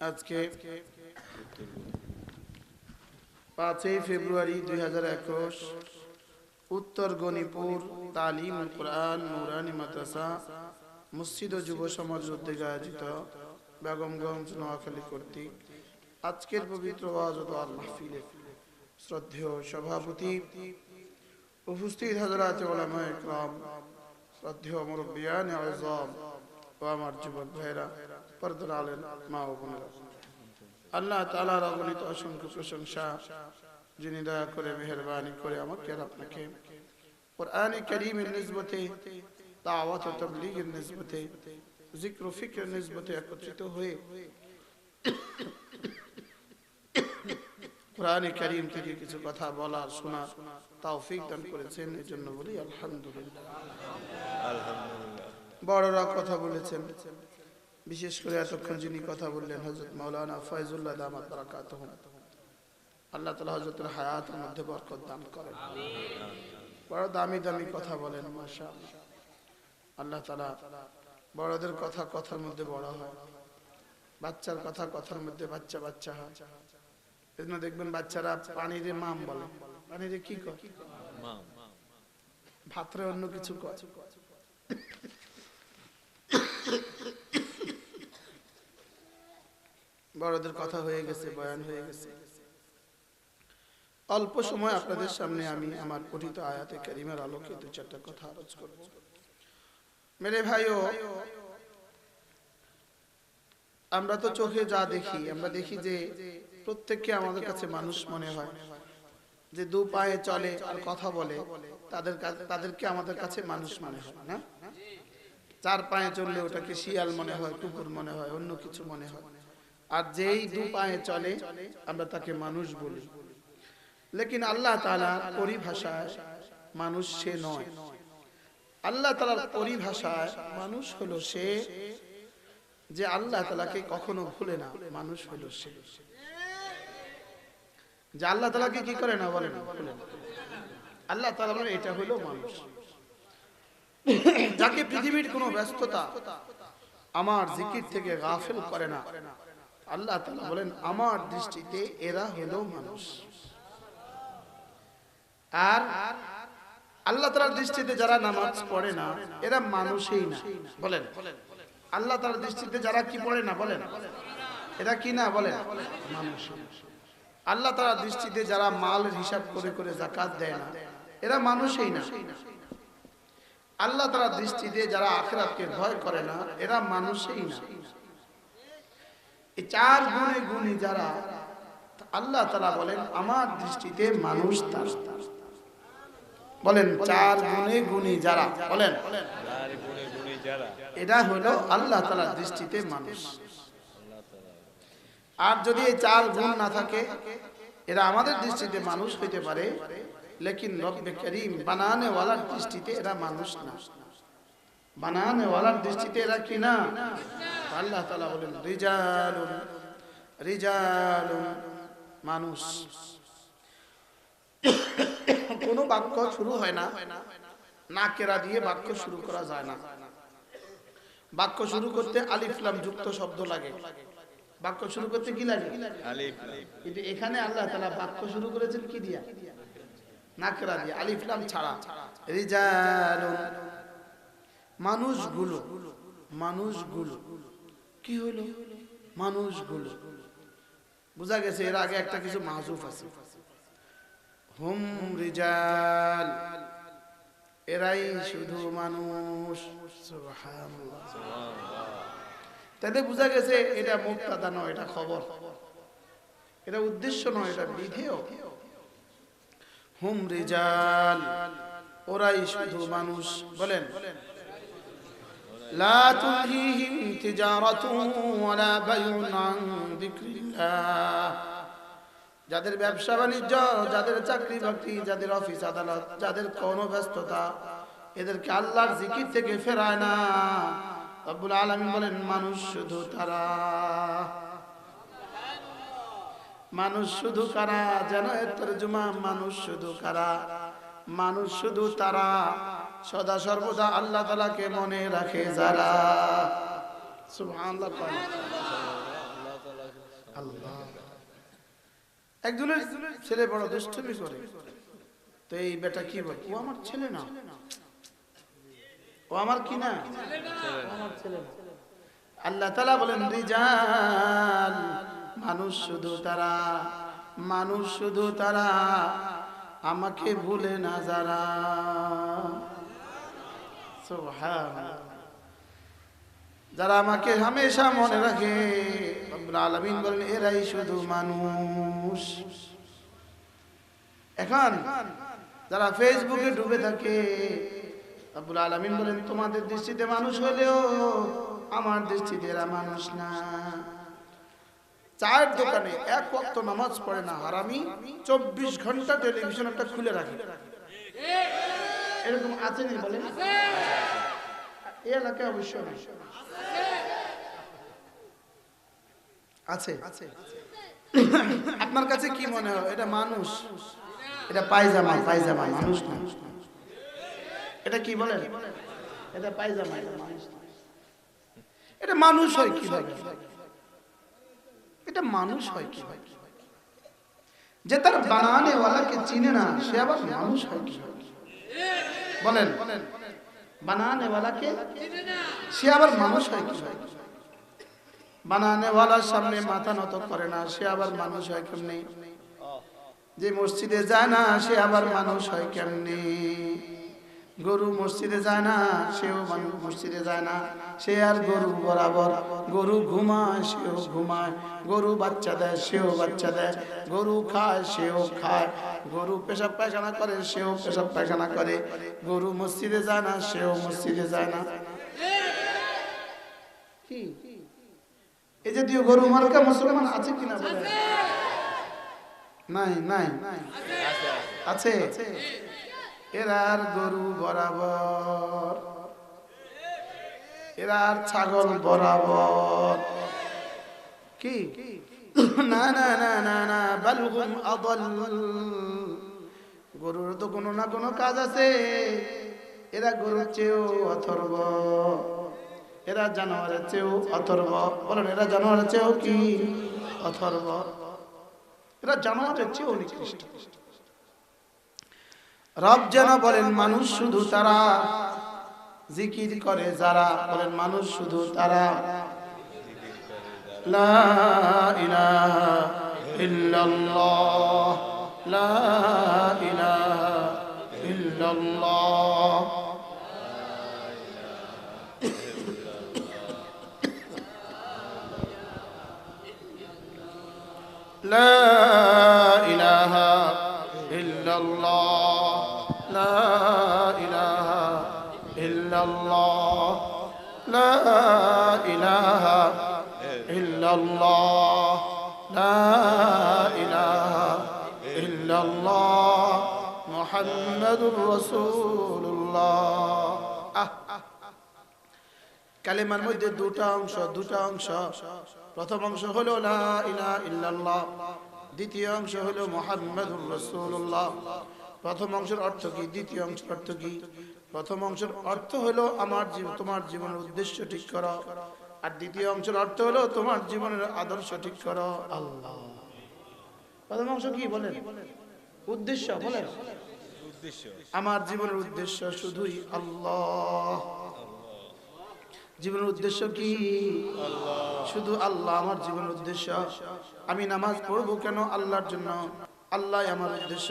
আজকে পাঁচই ফেব্রুয়ারি দুই হাজার একুশ, উত্তর গণিপুর তালিম, কোরআন, নুরানি মাদ্রাসা, মসজিদ ও যুব সমাজ উদ্যোগে আয়োজিত বেগমগঞ্জ নোয়াখালী কর্তৃক আজকের পবিত্র শ্রদ্ধেয় সভাপতি, উপস্থিত হাজরাত ওলামা ইকরাম শ্রদ্ধেয় মুরব্বিয়ান আজম ও আমার যুবক ভাইরা পর্দার আলেন মা ও বোনেরা। আল্লাহ তালার অগণিত অসংখ্য প্রশংসা, যিনি দয়া করে, মেহরবানি করে আমাকে আর আপনাকে। কোরআনে দাওয়াত ও জিক্র ফিক্রের একত্রিত হয়ে কোরআনে করিম থেকে কিছু কথা বলার শোনার তৌফিক দান করেছেন। এই জন্য বলি আলহামদুলিল্লাহ। বড়রা কথা বলেছেন। বিশেষ করে এতক্ষণ যিনি কথা বললেন হজরত মৌলানা ফয়জুল্লাহ দামাত বারাকাত আল্লাহ তালা হজরতের হায়াতের মধ্যে বরকত দান করেন। বড় দামি দামি কথা বলেন মাশা আল্লাহ তালা বড়দের কথা কথার মধ্যে বড় হয়। বাচ্চার কথা কথার মধ্যে বাচ্চা বাচ্চা হয়। এজন্য দেখবেন বাচ্চারা পানিরে মাম বলে। পানিরে কি কয়? ভাতরে অন্য কিছু কয়। বড়দের কথা হয়ে গেছে, বয়ান হয়ে গেছে। অল্প সময় আপনাদের সামনে আমি আমার পঠিত আয়াতে কারিমের আলোকে দু চারটা কথা আলোচ করব। মেরে ভাইও, আমরা তো চোখে যা দেখি, আমরা দেখি যে প্রত্যেককে আমাদের কাছে মানুষ মনে হয়, যে দু পায়ে চলে আর কথা বলে, তাদের তাদেরকে আমাদের কাছে মানুষ মনে হয়, না? চার পায়ে চললে ওটাকে শিয়াল মনে হয়, কুকুর মনে হয়, অন্য কিছু মনে হয়। আর যেই দু পায়ে চলে আমরা তাকে মানুষ বলি। লেকিন আল্লাহ তালার পরিভাষায় মানুষ সে নয়। আল্লাহ তালার পরিভাষায় মানুষ হলো সে যে আল্লাহ তালাকে কখনো ভুলে না মানুষ হলো সে। যে আল্লাহ তালাকে কি করে না বলে? না আল্লাহ তালা বলেন এটা হলো মানুষ। যাকে পৃথিবীর কোনো ব্যস্ততা আমার জিকির থেকে গাফেল করে না। আল্লাহ তাআলা বলেন, আমার দৃষ্টিতে এরা হলো মানুষ। আর আল্লাহ তাআলার দৃষ্টিতে যারা নামাজ পড়ে না, এরা মানুষই না। বলেন, আল্লাহ তাআলার দৃষ্টিতে যারা কি পড়ে না, বলেন? এরা কি না, বলেন? মানুষ আল্লাহ তাআলার দৃষ্টিতে যারা মালের হিসাব করে করে জাকাত দেয় না, এরা মানুষই না। আল্লাহ তাআলার দৃষ্টিতে যারা আখিরাতকে ভয় করে না, এরা মানুষই না। এই চার গুণে গুণী যারা আল্লাহ তালা বলেন আমার দৃষ্টিতে মানুষ তার। বলেন চার গুণে গুণী যারা বলেন। এটা হলো আল্লাহ তালার দৃষ্টিতে মানুষ। আর যদি এই চার গুণ না থাকে এরা আমাদের দৃষ্টিতে মানুষ হইতে পারে লেকিন রব্বে করিম বানানে ওয়ালার দৃষ্টিতে এরা মানুষ না। বানানে ওয়ালার দৃষ্টিতে এরা কি না? আল্লাহ তাআলা বলেন রিজালুন রিজালুন মানুষ। কোনো বাক্য শুরু হয় না নাকেরা দিয়ে বাক্য শুরু করা যায় না। বাক্য শুরু করতে আলিফলাম যুক্ত শব্দ লাগে। বাক্য শুরু করতে কি লাগে? কিন্তু এখানে আল্লাহ তালা বাক্য শুরু করেছেন কি দিয়া? নাকরা দিয়ে আলিফলাম ছাড়া। রিজালুন মানুষগুলো মানুষগুলো। কি হলো? মানুষগুলো। বোঝা গেছে এর আগে একটা কিছু মাহজুফ আছে। হুম রিজাল। এরাই শুধু মানুষ। তাতে বোঝা গেছে এটা মুক্তাদা নয়, এটা খবর। এটা উদ্দেশ্য নয়, এটা বিধেয়। হুম রিজাল। ওরাই শুধু মানুষ। বলেন। لا تلهيهم تجارة ولا بيع عن ذكر الله যাদের ব্যবসা বাণিজ্য যাদের চাকরি বাকরি যাদের অফিস আদালত যাদের কোনো ব্যস্ততা এদেরকে আল্লাহর জিকির থেকে ফেরায় না রব্বুল আলামিন বলেন মানুষ শুধু তারা মানুষ শুধু কারা যেন এর তর্জমা মানুষ শুধু কারা মানুষ শুধু তারা সদা সর্বদা আল্লাহ তালাকে মনে রাখে যারা। আল্লাহ। একজনের ছেলে বড় দুষ্টুমি করে। তো এই বেটা কি বলে? ও আমার ছেলে না। ও আমার কি না? না আল্লাহ তালা বলেন, রিজাল। মানুষ শুধু তারা। মানুষ শুধু তারা। আমাকে ভুলে না যারা। যারা আমাকে হামেশা মনে রাখে আলামিন বলেন, এরাই শুধু মানুষ। এখন যারা ফেসবুকে ডুবে থাকে, রব্বুল আলামিন বলেন, তোমাদের দৃষ্টিতে মানুষ হলেও আমার দৃষ্টিতে এরা মানুষ না। চায়ের দোকানে এক ওয়াক্ত নামাজ পড়ে না, হারামি চব্বিশ ঘণ্টা টেলিভিশন একটা খুলে রাখে। এরকম আছে নি বলেন? এই এলাকায় অবশ্যই নাই। আছে। আপনার কাছে কি মনে হয়? এটা মানুষ? এটা পায়জামা পায়জামা, মানুষ না। এটা কি বলেন? এটা পায়জামা, এটা মানুষ। এটা মানুষ হয় কীভাবে? এটা মানুষ হয় কীভাবে? যে তার বানানে ওয়ালাকে চিনে না, সে আবার মানুষ হয় কীভাবে? বলেন বানানে ওয়ালাকে সে আবার মানুষ হয় কি? বানানে ওয়ালার সামনে মাথা নত করে না, সে আবার মানুষ হয় কেমনি? যে মসজিদে যায় না, সে আবার মানুষ হয় কেমনি? গরু মসজিদে যায় না সেও মসজিদে যায় না। সে আর গরু বরাবর গরু ঘুমায় সেও ঘুমায়। গরু বাচ্চা দেয় সেও বাচ্চা দেয়। গরু খায় সেও খায়। গরু পেশাব পায়খানা করে সেও পেশাব পায়খানা করে। গরু মসজিদে যায় না সেও মসজিদে যায় না। কি? এই জাতীয় গরু মার্কা মুসলমান আছে কিনা? নাই নাই। আছে। এরার গরু বরাবর। এরার ছাগল বরাবর। কি? না না না না না বালুগুম আদল। গরুর তো কোনো না কোনো কাজ আছে। এরা গরুর চেয়েও অথর্ব। এরা জানোয়ারের চেয়েও অথর্ব। বলেন, এরা জানোয়ারের চেয়েও কি? অথর্ব। এরা জানোয়ারের চেয়েও নিকৃষ্ট। রব যেন বলেন মানুষ শুধু তারা জিকির করে যারা বলেন মানুষ শুধু তারা লা ইলাহা ইল্লাল্লাহ লা ইলাহা ইল্লাল্লাহ لا إله إلا الله لا إله إلا الله لا إله إلا الله لا إله إلا الله محمد رسول الله আহ, আহ, কালেমার মধ্যে দুটা অংশ দুটা অংশ প্রথম অংশ হলো লা ইলাহা ইল্লাল্লাহ দ্বিতীয় অংশ হলো মুহাম্মাদুর রাসূলুল্লাহ প্রথম অংশের অর্থ কি? দ্বিতীয় অংশের অর্থ কি? প্রথম অংশের অর্থ হলো আমার তোমার জীবনের উদ্দেশ্য ঠিক করো। আর দ্বিতীয় অংশের অর্থ হলো তোমার জীবনের আদর্শ ঠিক করো। আল্লাহ। প্রথম অংশ কি বলেন? উদ্দেশ্য বলেন। আমার জীবনের উদ্দেশ্য শুধুই আল্লাহ। জীবনের উদ্দেশ্য কি? শুধু আল্লাহ, আমার জীবনের উদ্দেশ্য। আমি নামাজ পড়ব কেন? আল্লাহর জন্য। আল্লাহ আমার উদ্দেশ্য,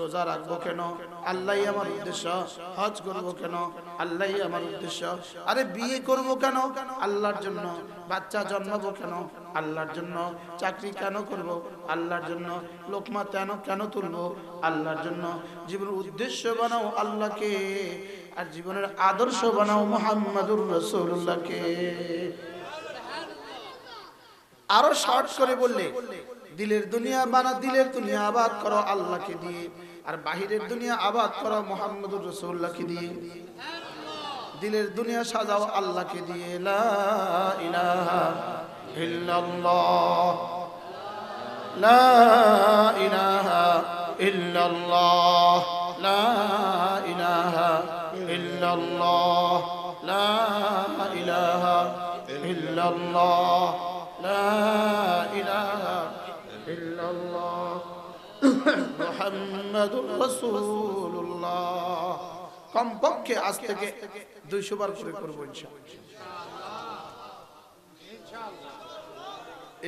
রোজা রাখব কেন? আল্লাহ আমার উদ্দেশ্য, হজ করব কেন? আল্লাহ আমার উদ্দেশ্য, আরে বিয়ে করব কেন? আল্লাহর জন্য বাচ্চা জন্মাবো কেন? আল্লাহর জন্য চাকরি কেন করব? আল্লাহর জন্য লোকমা কেন কেন তুলবো? আল্লাহর জন্য জীবনের উদ্দেশ্য বানাও আল্লাহকে, আর জীবনের আদর্শ বানাও মোহাম্মদুর রসুল্লাহকে আরও শর্ট করে বললে দিলের দুনিয়া বানা, দিলের দুনিয়া আবাদ করো আল্লাহকে দিয়ে। আর বাহিরের দুনিয়া আবাদ করো মোহাম্মদুর রসুল্লাহকে দিয়ে। দিলের দুনিয়া সাজাও আল্লাহকে দিয়ে। লা ইলাহা ইল্লাল্লাহ। ইল্লাল্লাহ। মুহাম্মাদুর রাসূলুল্লাহ। কমপক্ষে আজ থেকে দুইশো বার করে করব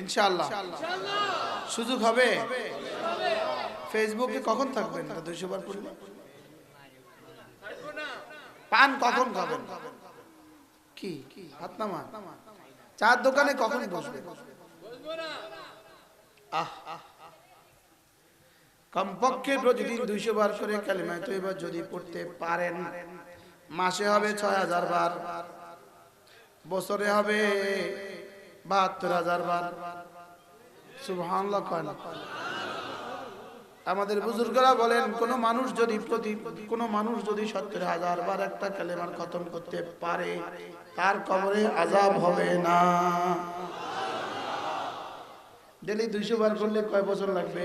ইনশাআল্লাহ। সুযোগ হবে? ফেসবুকে কখন থাকবেন? দুইশো বার পড়লে পান কখন খাবেন? কি? হাত নামা চার দোকানে কখন বসবেন? আহ কমপক্ষে প্রতিদিন দুইশো বার করে কালিমায় এবার যদি পড়তে পারেন, মাসে হবে ছয় হাজার বার, বছরে হবে বাহাত্তর হাজার বার। আমাদের বুজুর্গরা বলেন, কোন মানুষ যদি প্রতি, কোন মানুষ যদি সত্তর হাজার বার একটা কালেমার খতম করতে পারে, তার কবরে আজাব হবে না। ডেলি দুইশো বার করলে কয় বছর লাগবে?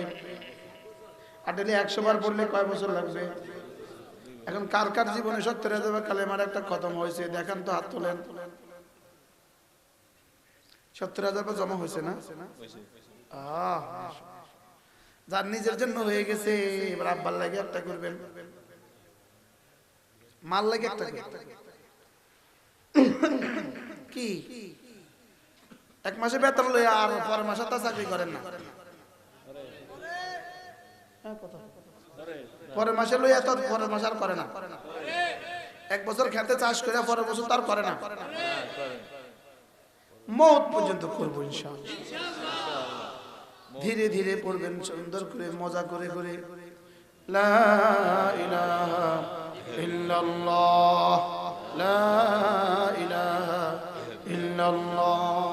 আর ডেলি একশো বার পড়লে কয় বছর লাগবে? এখন কার কার জীবনে সত্তর হাজার কালেমার একটা খতম হয়েছে? দেখেন তো হাত তোলেন। সত্তর হাজার জমা হয়েছে না? যার নিজের জন্য হয়ে গেছে, এবার আব্বার লাগে একটা করবেন। মাল লাগে একটা কি? এক মাসে বেতন লই আর পরের মাসে তো চাকরি করেন না। পরের মাসে লইয়া তো পরের মাসে আর করে না। এক বছর খেতে চাষ করে পরের বছর তার করে না। মত পর্যন্ত করব ধীরে ধীরে পড়বেন, সুন্দর করে, মজা করে করে। লা ইলাহা ইল্লাল্লাহ। লা ইলাহা ইল্লাল্লাহ।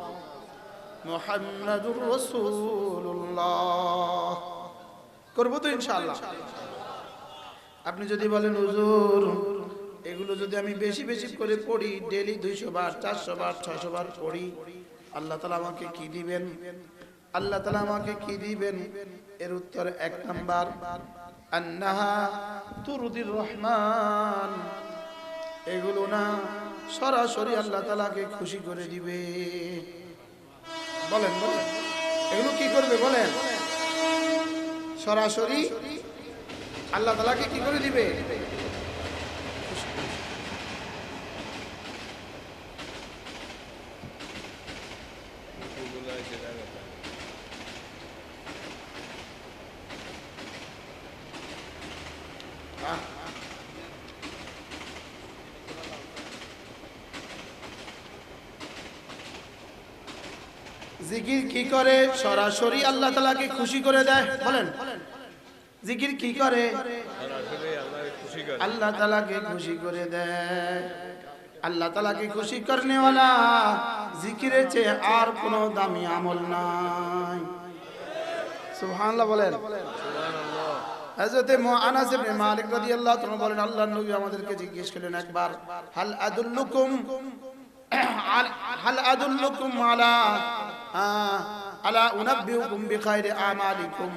মোহাম্মদুর করব তো ইনশাল্লাহ আপনি যদি বলেন, হুজুর, এগুলো যদি আমি বেশি বেশি করে পড়ি ডেলি দুইশো বার, চারশো বার, ছয়শো বার পড়ি, আল্লাহ তালা আমাকে কি দিবেন? আল্লাহ তালা আমাকে কি দিবেন? এর উত্তর এক নাম্বার, আন্নাহা তুরুদির রহমান। এগুলো না সরাসরি আল্লাহ তালাকে খুশি করে দিবে। বলেন এগুলো কি করবে বলেন? সরাসরি আল্লাহ তালাকে কি করে দিবে? করে, সরাসরি আল্লাহ তালাকে খুশি করে দেয়। বলেন, জিকির কি করে? আল্লাহ তালাকে খুশি করে দেয়। আল্লাহ তালাকে খুশি করনেওয়ালা, জিকিরের চেয়ে আর কোনো দামি আমল নাই। নবী আমাদেরকে জিজ্ঞেস করলেন একবার আলা উনাব্বিউকুম বিখাইরি আমালিকুম।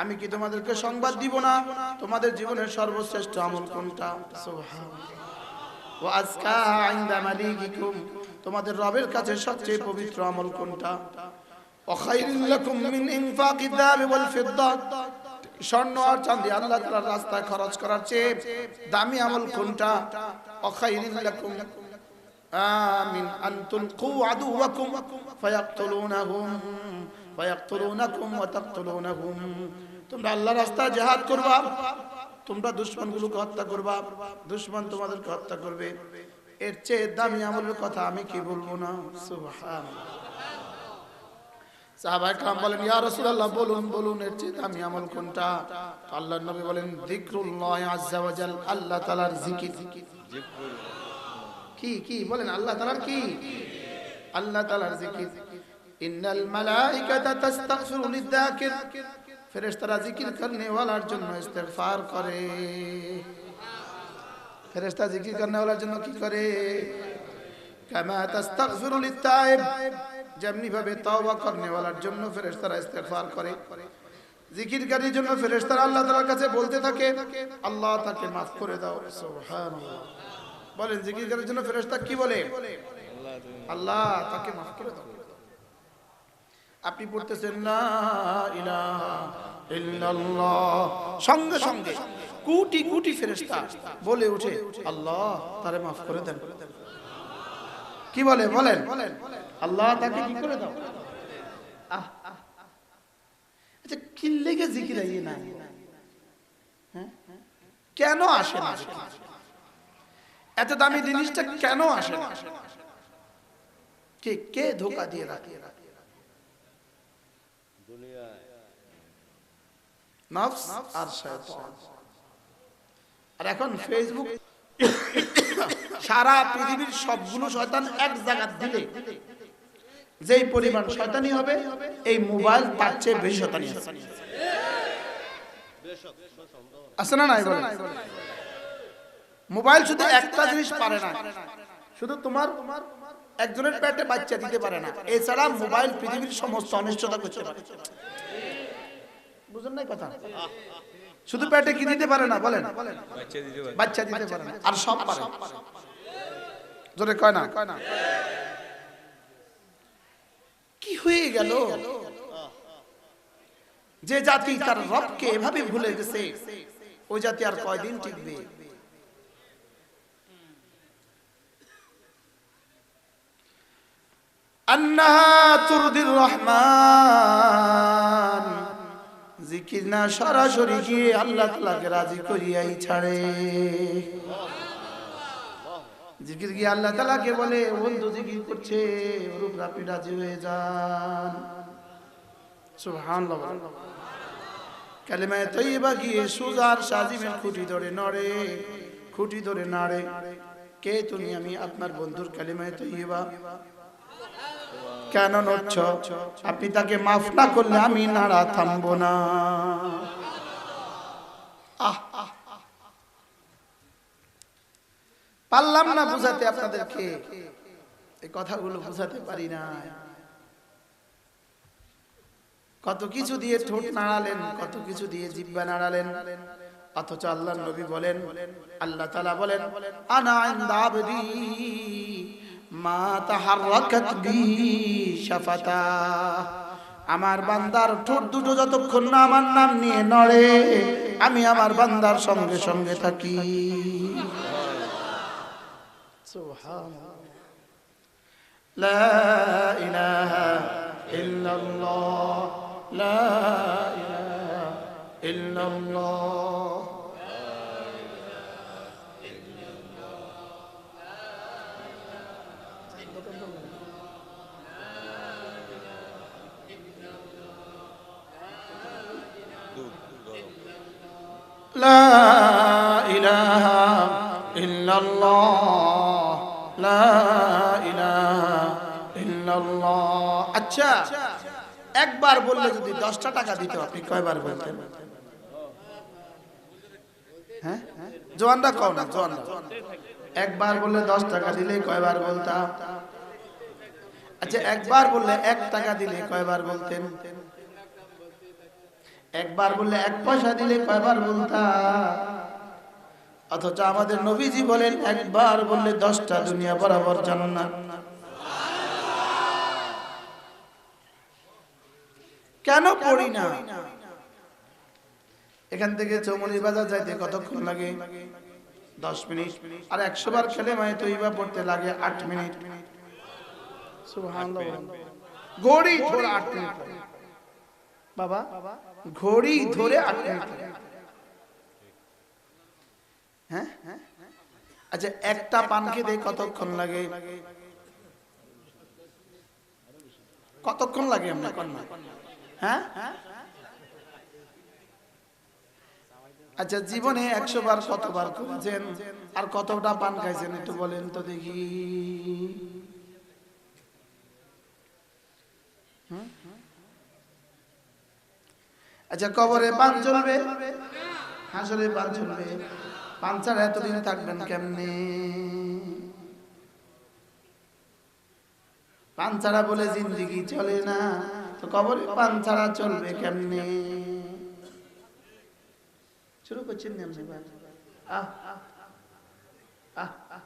আমি কি তোমাদেরকে সংবাদ দিব না? তোমাদের জীবনের সর্বশ্রেষ্ঠ আমল কোনটা? সুবহানাল্লাহ। ওয়া আজকাহা ইনদা মালিকিকুম। তোমাদের রবের কাছে সবচেয়ে পবিত্র আমল কোনটা? ওয়াখাইরুল লাকুম মিন ইনফাকি দাবি ওয়াল ফিদ্দা। স্বর্ণ আর চাঁদি আল্লাহ তাআলার রাস্তায় খরচ করার চেয়ে দামি আমল কোনটা? ওয়াখাইরুল লাকুম آمين أن تلقوا عدوكم فيقتلونهم فيقتلونكم وتقتلونهم তোমরা আল্লাহর রাস্তায় জিহাদ করবা তোমরা দুশমনগুলোকে হত্যা করবা দুশমন তোমাদেরকে হত্যা করবে এর চেয়ে দামি আমলের কথা আমি কি বলবো না সুবহানাল্লাহ সাহাবা একরাম বলেন ইয়া রাসূলুল্লাহ বলুন বলুন এর চেয়ে দামি আমল কোনটা তো আল্লাহর নবী বলেন যিকরুল্লাহ আযজা ওয়া জাল আল্লাহ তাআলার জিকির জিকরুল কি কি? বলেন, আল্লাহ তাআলার কি? আল্লাহ তাআলার জিকির। ইন্নাল মালাইকাতা তাস্তাগফিরু লিয-যাকির ফেরেশতারা জিকির করনে ওয়ালার জন্য ইস্তেগফার করে। ফেরেশতা জিকির করনে ওয়ালার জন্য কি করে? কামা তাস্তাগফিরু লিত-তাইব যেমনি ভাবে তওবা করনে ওয়ালার জন্য ফেরেশতারা ইস্তেগফার করে। জিকিরকারীর জন্য ফেরেশতারা আল্লাহ তাআলার কাছে বলতে থাকে, আল্লাহ তাকে maaf করে দাও। সুবহানাল্লাহ। বলেন জিকির করার জন্য ফেরেশতা কি বলে? আল্লাহ তাকে maaf করে দাও। আপনি পড়তেছেন না সঙ্গে সঙ্গে বলে ওঠে, আল্লাহ তারে maaf করে দেন। কি বলে? বলেন। আল্লাহ তাকে কি করে দাও? আচ্ছা কি লেগে জিকির আইয়ে না। হ্যাঁ? কেন আসে না? এত দামি জিনিসটা কেন আসে কে কে ধোকা দিয়ে রাখে? আর এখন ফেসবুক সারা পৃথিবীর সবগুলো শয়তান এক জায়গা দিলে যেই পরিমাণ শয়তানি হবে, এই মোবাইল তার চেয়ে বেশি শয়তানি আছে। আছে না? মোবাইল শুধু একটা জিনিস পারে না। শুধু তোমার একজনের পেটে বাচ্চা দিতে পারে না। এছাড়া মোবাইল পৃথিবীর সমস্ত অনিষ্টতা করতে পারে। বুঝলেন নাই কথা? শুধু পেটে কি দিতে পারে না বলেন। বাচ্চা দিতে পারে। বাচ্চা দিতে পারে না। আর সব পারে। জোরে কয় না। কয় না। কি হয়ে গেল? যে জাতি তার রবকে এভাবে ভুলে গেছে ওই জাতি আর কয়দিন টিকবে আন্নাহা তুরদির জিকির সরাসরি গিয়ে আল্লাহ তালাকে রাজি করিয়াই ছাড়ে। জিকির গিয়ে আল্লাহ তালাকে বলে, বন্ধু জিকির করছে, ওরূপ রাপি রাজি হয়ে যান। খুঁটি ধরে নড়ে, খুঁটি ধরে নাড়ে, কে আমি আপনার বন্ধুর কালিমায় তৈবা কেন নড়ছ? আপনি তাকে মাফ না করলে আমি নাড়া থামবো না। পারলাম না বুঝাতে আপনাদেরকে। এই কথাগুলো বুঝাতে পারি না কত কিছু দিয়ে ঠোঁট নাড়ালেন, কত কিছু দিয়ে জিব্বা নাড়ালেন। অথচ আল্লাহ নবী বলেন, আল্লাহ তালা বলেন, আনা আবদি। মা তাহাররাকাত বি শাফাতা আমার বান্দার ঠোঁট দুটো যতক্ষণ না আমার নাম নিয়ে নড়ে আমি আমার বান্দার সঙ্গে সঙ্গে থাকি সুবহানাল্লাহ لا إله إلا الله لا إله إلا الله لا إله إلا الله لا إله إلا الله আচ্ছা একবার বললে যদি দশটা টাকা দিত আপনি কয়বার বলতেন হ্যাঁ জোয়ানরা কও না জোয়ানরা একবার বললে দশ টাকা দিলে কয়বার বলতাম আচ্ছা একবার বললে এক টাকা দিলে কয়বার বলতেন একবার বললে এক পয়সা দিলে কয়বার বলতাম অথচ আমাদের নবীজি বলেন একবার বললে দশটা দুনিয়া বরাবর জান্নাত। কেন পড়ি না? এখান থেকে চৌমনি বাজার যাইতে কতক্ষণ লাগে? দশ মিনিট। আর একশো বার খেলে মানে তৈবা পড়তে লাগে আট মিনিট। সুবহানাল্লাহ। ঘড়ি ধরে আট মিনিট। লাগে। বাবা? ঘড়ি ধরে আট হ্যাঁ? আচ্ছা একটা পান খেতে কতক্ষণ লাগে? কতক্ষণ লাগে আমরা কন্যা হ্যাঁ? আচ্ছা জীবনে একশো বার কতবার করেছেন? আর কতটা পান খাইছেন একটু বলেন তো দেখি। আচ্ছা কবরে পান চলবে? হাসরে পান চলবে। পান ছাড়া এতদিন থাকবেন কেমনে? পান ছাড়া বলে জিন্দিগি চলে না। তো কবরে পান ছাড়া চলবে কেমনে? শুরু করছেন? আহ আহ, আহ আহ।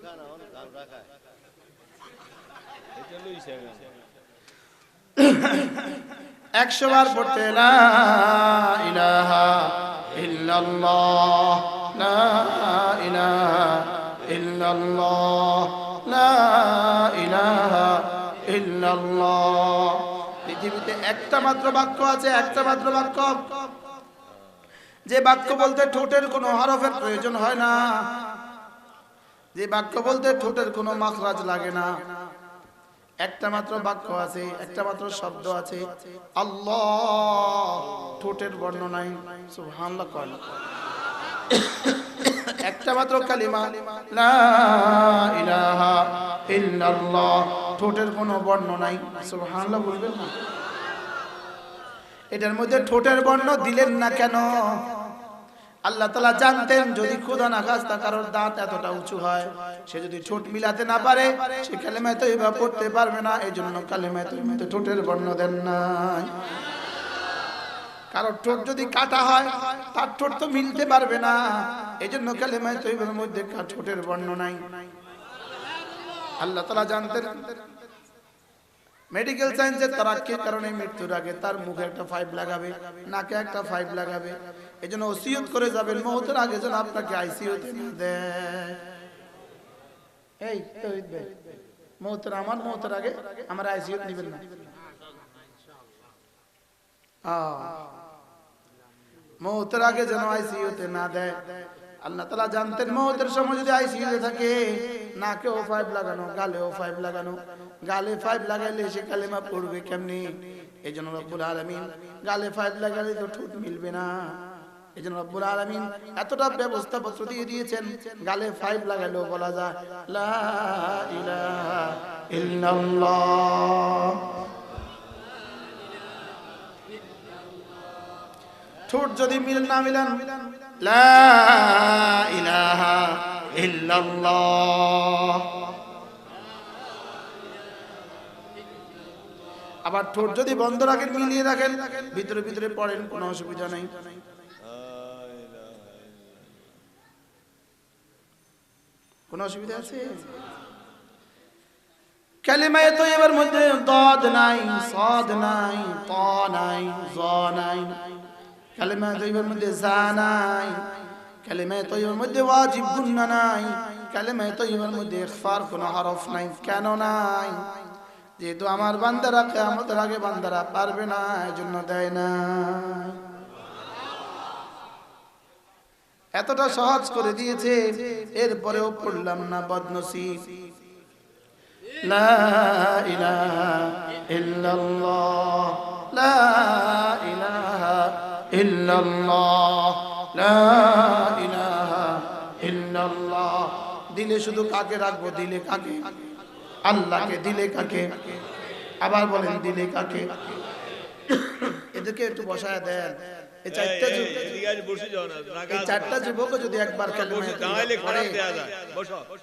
এটা লইছে এখন। একশো বার পড়তে লা ইলাহা ইল্লাল্লাহ। পৃথিবীতে একটা মাত্র বাক্য আছে, একটা মাত্র বাক্য। যে বাক্য বলতে ঠোঁটের কোনো হরফের প্রয়োজন হয় না। যে বাক্য বলতে ঠোঁটের কোনো মাখরাজ লাগে না। একটা মাত্র বাক্য আছে, একটা মাত্র শব্দ আছে। আল্লাহ, ঠোঁটের বর্ণ নাই। সুবহানাল্লাহ না। একটা মাত্র কালিমা, লা ইলাহা ইল্লাল্লাহ, ঠোঁটের কোনো বর্ণ নাই। সুবহানাল্লাহ বলবেন না। এটার মধ্যে ঠোঁটের বর্ণ দিলেন না কেন? আল্লাহ তালা জানতেন যদি খোদা না খাস্তা কারোর দাঁত এতটা উঁচু হয়, সে যদি ঠোঁট মিলাতে না পারে, সে কালেমায় তো এবার পড়তে পারবে না এই জন্য কালেমায় তো এমনিতে ঠোঁটের বর্ণ দেন নাই। কারোর ঠোঁট যদি কাটা হয়, তার ঠোঁট তো মিলতে পারবে না এই জন্য কালেমায় এবার মধ্যে কা- ঠোঁটের বর্ণ নাই। আল্লাহ তালা জানতেন মেডিকেল সায়েন্সের তারাক্কির কারণে মৃত্যুর আগে তার মুখে একটা ফাইভ লাগাবে, নাকে একটা ফাইভ লাগাবে এই জন্য ওসিয়ত করে যাবেন, মহতের আগে যেন আপনাকে আইসিইউতে না দেয় এই ভাই, মহতের, আমার মহতের আগে আমার আইসিইউতে নেবেন না। মহতের আগে যেন আইসিইউতে না দেয়। আল্লাহ তালা জানতেন মহতের সময় যদি আইসিইউতে থাকে নাকেও ফাইভ লাগানো গালেও ফাইভ লাগানো। গালে ফাইভ লাগাইলে সে কালেমা পড়বে কেমনি? এই জন্য রব্বুল আলমিন গালে ফাইভ লাগালে তো ঠোঁট মিলবে না। দিয়ে দিয়েছেন, গালে ফাইভ বলা লা ঠোঁট যদি মিল না মিলান আবার ঠোঁট যদি বন্ধ রাখেন, মিলিয়ে রাখেন, ভিতরে ভিতরে পড়েন, কোনো অসুবিধা নেই। কোনো অসুবিধা আছে? কালিমায় তো এবার মধ্যে দদ নাই, সদ নাই, ত নাই, জ নাই। কালিমায় তো এবার মধ্যে জা নাই। কালিমায় তো এবার মধ্যে ওয়াজিব গুন্না নাই। কালিমায় তো এবার মধ্যে ইখফার কোনো হরফ নাই, কেন নাই? যেহেতু আমার বান্দারা কিয়ামতের আগে বান্দারা পারবে না, এজন্য দেয় না। এতটা সহজ করে দিয়েছে, এরপরেও পড়লাম না বদনসি দিলে শুধু কাকে রাখব? দিলে কাকে? আল্লাহকে দিলে কাকে? আবার বলেন, দিলে কাকে? এদেরকে একটু বসায় দেন। এই চারটা যুগ এই, এদিকে আজ বসে যাও না, রাগা এই আছে। চারটা। যুবক যদি একবার।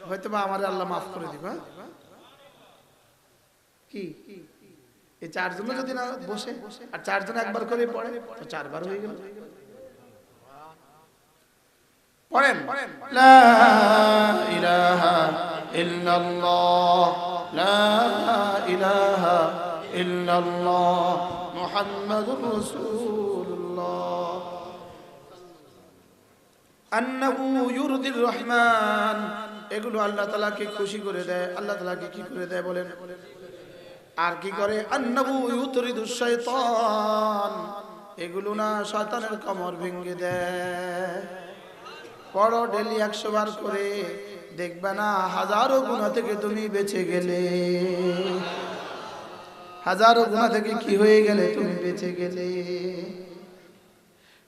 হয়তো বা আমার আল্লাহ মাফ করে দিবা কি? এই চারজন যদি না বসে আর চারজন একবার করে পড়ে তো চারবার হয়ে গেল। পড়েন। লা ইলাহা ইল্লাল্লাহ লা ইলাহা ইল্লাল্লাহ মুহাম্মাদুর এগুলো আল্লাহ তাআলাকে খুশি করে দেয়। আল্লাহ তাআলাকে কি করে দেয় বলেন? আর কি করে? এগুলো না কমর ভেঙে দেয়। পড়ো ডেলি একশো বার করে। দেখবে না হাজারো গুণা থেকে তুমি বেঁচে গেলে। হাজারো গুণা থেকে কি হয়ে গেলে? তুমি বেঁচে গেলে।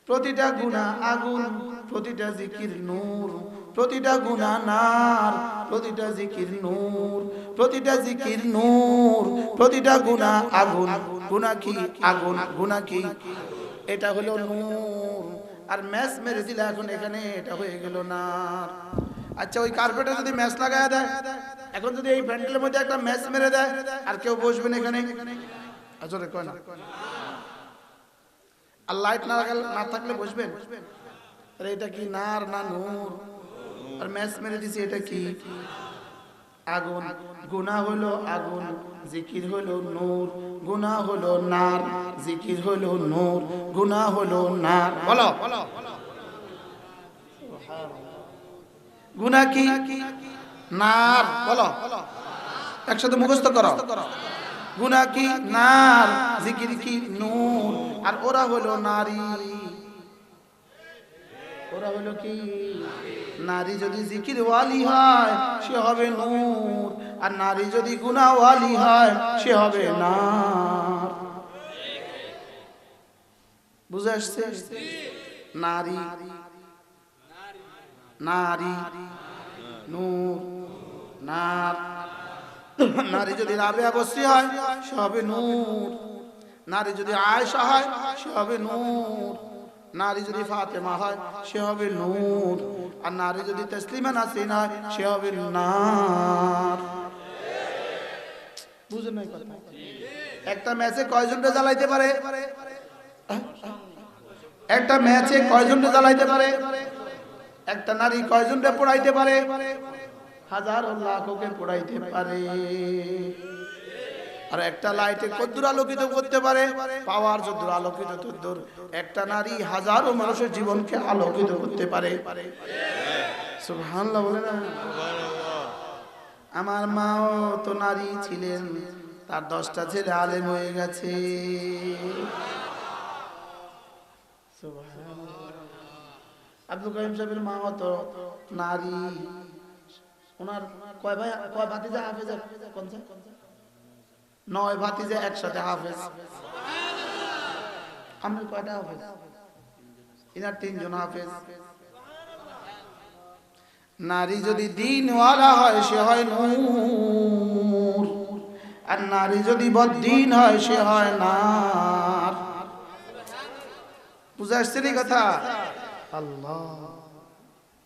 প্রতিটা গুণা আগুন, প্রতিটা জিকির নূর, প্রতিটা গুণা নার, প্রতিটা জিকির নূর, প্রতিটা জিকির নূর, প্রতিটা গুণা আগুন। গুণা কি আগুন? গুণা কি? এটা হলো নূর। আর ম্যাচ মেরে দিলে এখন এখানে এটা হয়ে গেল নার। আচ্ছা ওই কার্পেটে যদি ম্যাচ লাগায় দেয়, এখন যদি এই প্যান্ডেলের মধ্যে একটা ম্যাচ মেরে দেয়, আর কেউ বসবেন এখানে। আসলে কয় না? আর লাইট না লাগালে না থাকলে বসবেন? আরে এটা কি নার না নূর? আর ম্যাচ মেরে দিছি, এটা কি? আগুন। গুনাহ হলো আগুন, জিকির হলো নূর। গুনাহ হলো নার, জিকির হলো নূর। গুনাহ হলো নার। বলো। গুনাহ কি? নার। বলো। একসাথে মুখস্থ করো। গুনাহ কি? নার, জিকির কি? নূর। আর ওরা হলো নারী। ওরা হলো কি? নারী যদি জিকির ওয়ালি হয়, সে হবে নূর। আর নারী যদি গুনাহওয়ালি হয়, সে হবে নার। বুঝে আসছে? নারী। নারী। নূর। নার। নারী যদি রাবেয়া বসি হয় সে হবে নূর। নারী যদি আয়েশা হয় সে হবে নূর। নারী যদি ফাতেমা হয় সে হবে নূর। আর নারী যদি তসলিমা নাসিন হয় সে হবে নার। বুঝেন নাই কথা? একটা ম্যাচে কয়জনটা জ্বালাইতে পারে? একটা ম্যাচে কয়জনটা জ্বালাইতে পারে? একটা নারী কয়জনটা পড়াইতে পারে? হাজারো লাখকে পড়াইতে পারে। আর একটা লাইটে কদ্দুর আলোকিত করতে পারে, পাওয়ার যদ্দুর আলোকিত তদ্দুর। একটা নারী হাজারো মানুষের জীবনকে আলোকিত করতে পারে। বলে না? আমার মাও তো নারী ছিলেন, তার দশটা ছেলে আলেম হয়ে গেছে। আব্দুল কাইম সাহেবের মাও তো নারী। ওনার কয় ভাই, কয় ভাতিজা হাফেজ? কোন নয় ভাতিজা একসাথে হাফেজ। আমি কয়টা হাফেজ? এনার তিনজন হাফেজ। নারী যদি দিন দিনওয়ালা হয়, সে হয় নূর। আর নারী যদি বদিন হয়, সে হয় নার। বুঝে আসছে কথা? আল্লাহ।